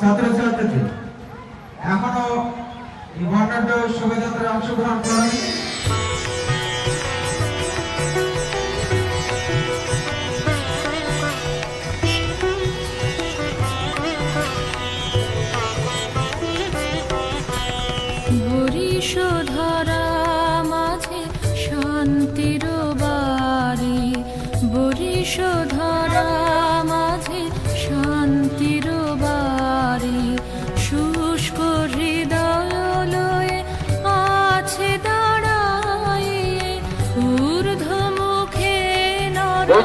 ছাত্রছাত্রীদের। এখনও এই বর্ণাঢ্য শোভাযাত্রায় অংশগ্রহণ করেন। বরিশধরা মাঝে শান্তির বাড়ি বরিশধরা মাঝে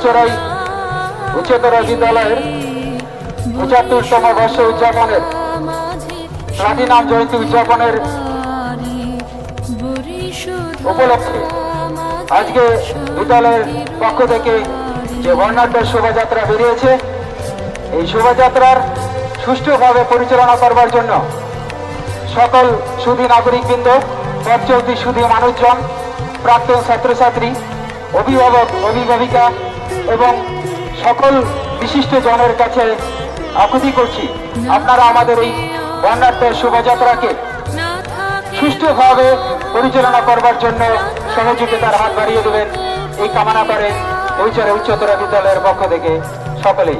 বেচরাই উচ্চতর বিদ্যালয়ের পঁচাত্তরতম বর্ষ উদযাপনের প্লাটিনাম জয়ন্তী উদযাপনের উপলক্ষে আজকে বিদ্যালয়ের পক্ষ থেকে যে বর্ণাঢ্য শোভাযাত্রা বেরিয়েছে, এই শোভাযাত্রার সুষ্ঠুভাবে পরিচালনা করবার জন্য সকল সুধী নাগরিকবৃন্দ পথ চলতি সুধী মানুষজন, প্রাক্তন ছাত্রছাত্রী, অভিভাবক, অভিভাবিকা এবং সকল বিশিষ্ট জনের কাছে আকুতি করছি। আপনারা আমাদের এই বন্যার্থের শোভাযাত্রাকে সুষ্ঠুভাবে পরিচালনা করবার জন্য সহযোগিতার হাত বাড়িয়ে দেবেন। এই কামনা করে ঐচরে উচ্চতর বিদ্যালয়ের পক্ষ থেকে সকলেই।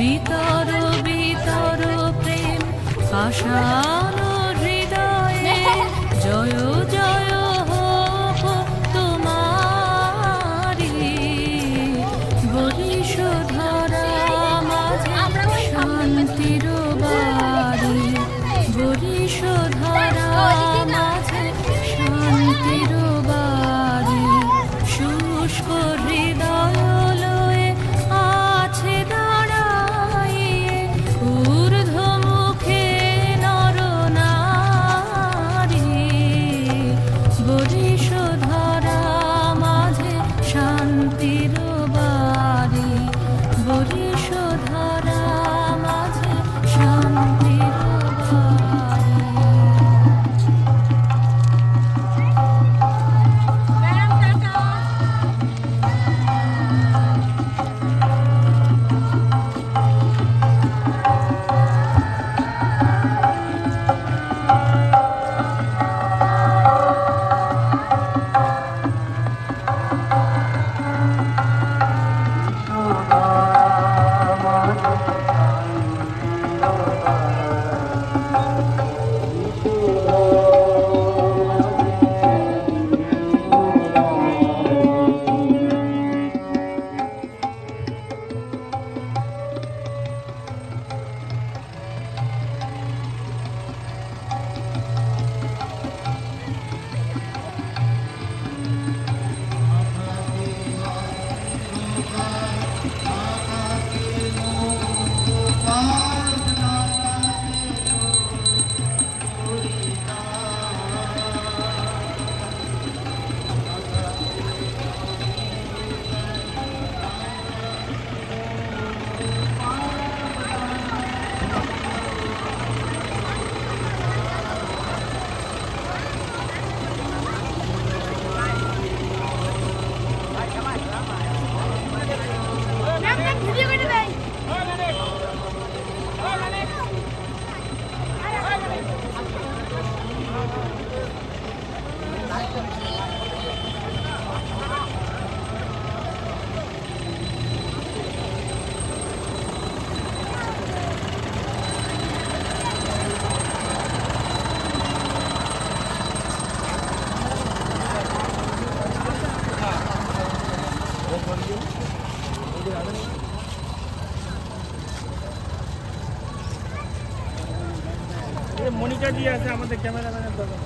বিতর বিতর প্রেম আশান মনিকা দিয়ে আছে আমাদের ক্যামেরাম্যানের দোকান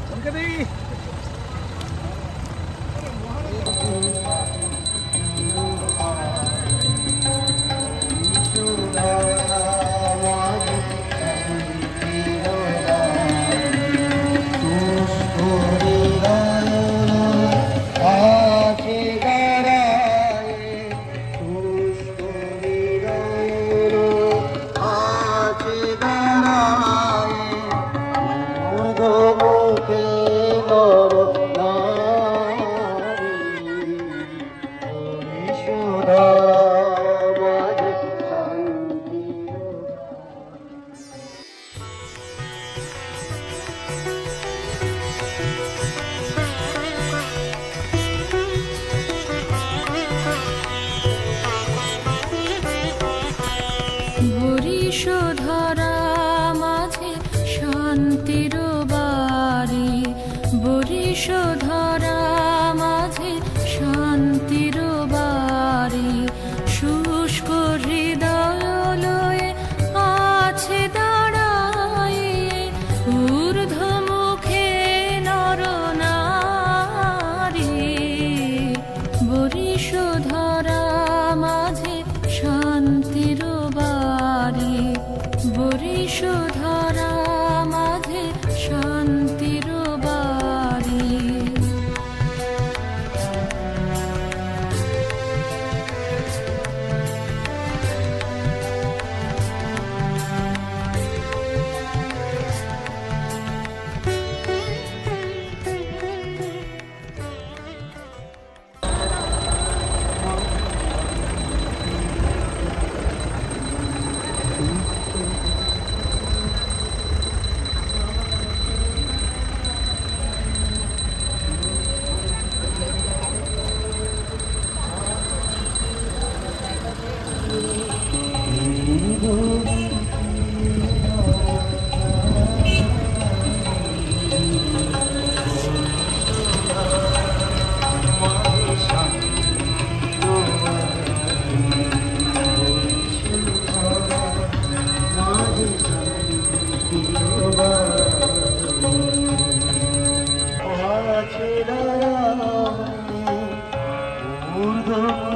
ঊর্ধ্ব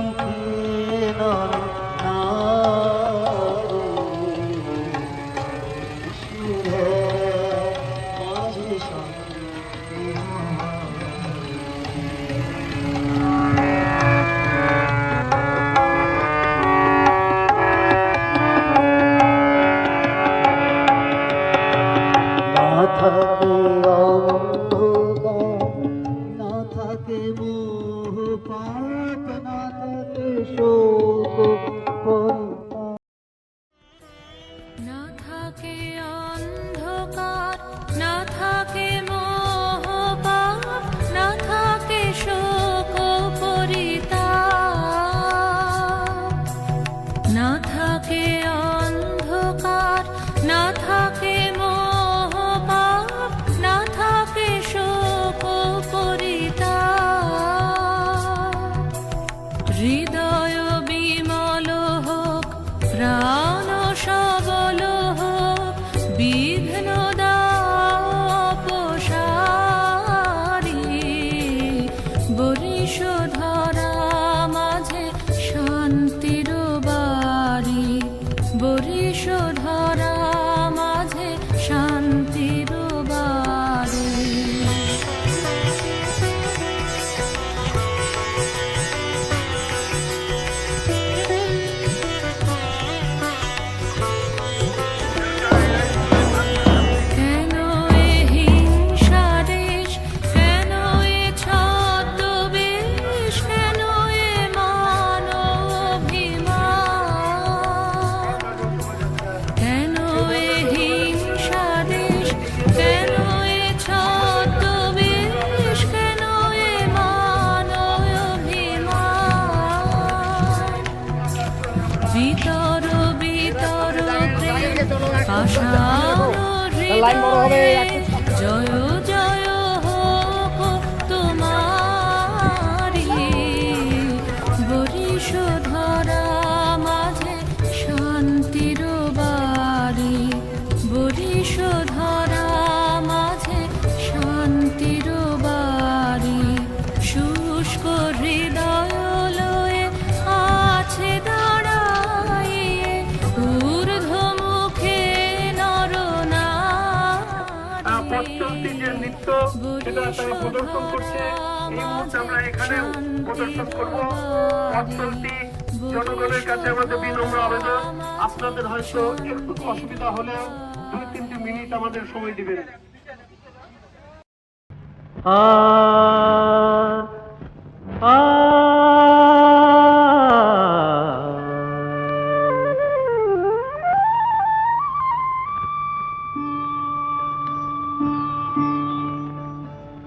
থাকে হৃদয়ে জয় প্রদর্শন করছে। এই মুহূর্তে আমরা এখানে প্রদর্শন করব। অঞ্চলটি, জনগণের কাছে আমাদের বিনম্র আবেদন, আপনাদের হয়তো একটু অসুবিধা হলেও দুই, তিনটি মিনিট আমাদের সময় দিবেন। আ আ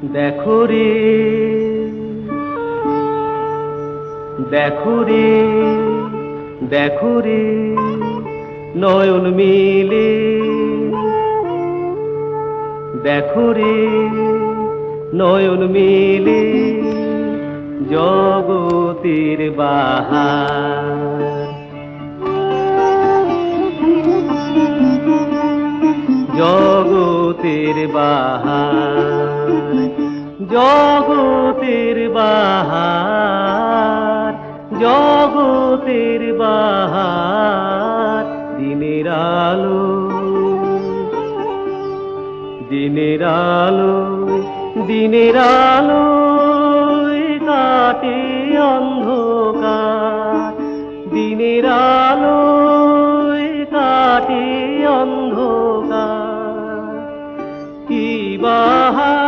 দেখো রে দেখো রে দেখো রে, নয়ন মিলে। দেখো রে, নয়ন মিলে জগতের বাহার। জগতের বাহার। জগতের বাহার জগতের বাহার, দিনের আলো দিনের আলো দিনের আলো কাটে অন্ধকার। দিনের আলো কাটে অন্ধকার। কি বাহার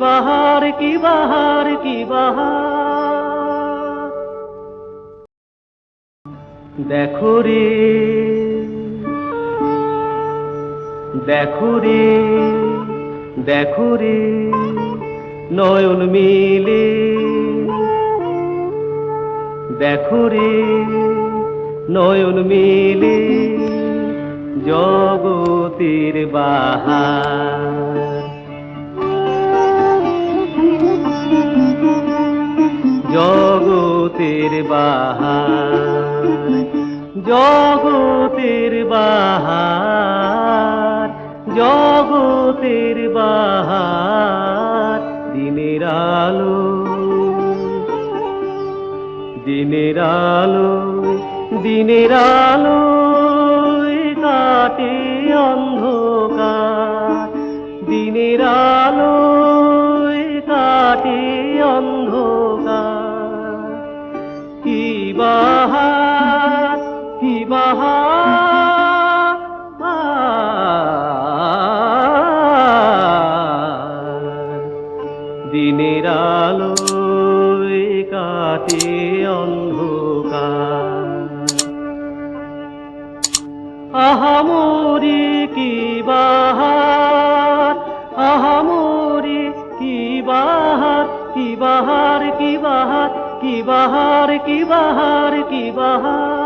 বাহার কি বাহার কি বাহার? দেখো রে দেখো রে দেখো রে, নয়ন মিলে। দেখো রে, নয়ন মিলে জগতের বাহার। জগতের বাহার জগতের বাহার জগতের বাহার, দিনের আলো দিনের আলো দিনের আলো কাটে অন্ধকার, দিনের আলো বাহার কি বাহার দিনের আলো আহামরি কি বাহার কি বাহার কি বাহার কি বাহার কি বাহার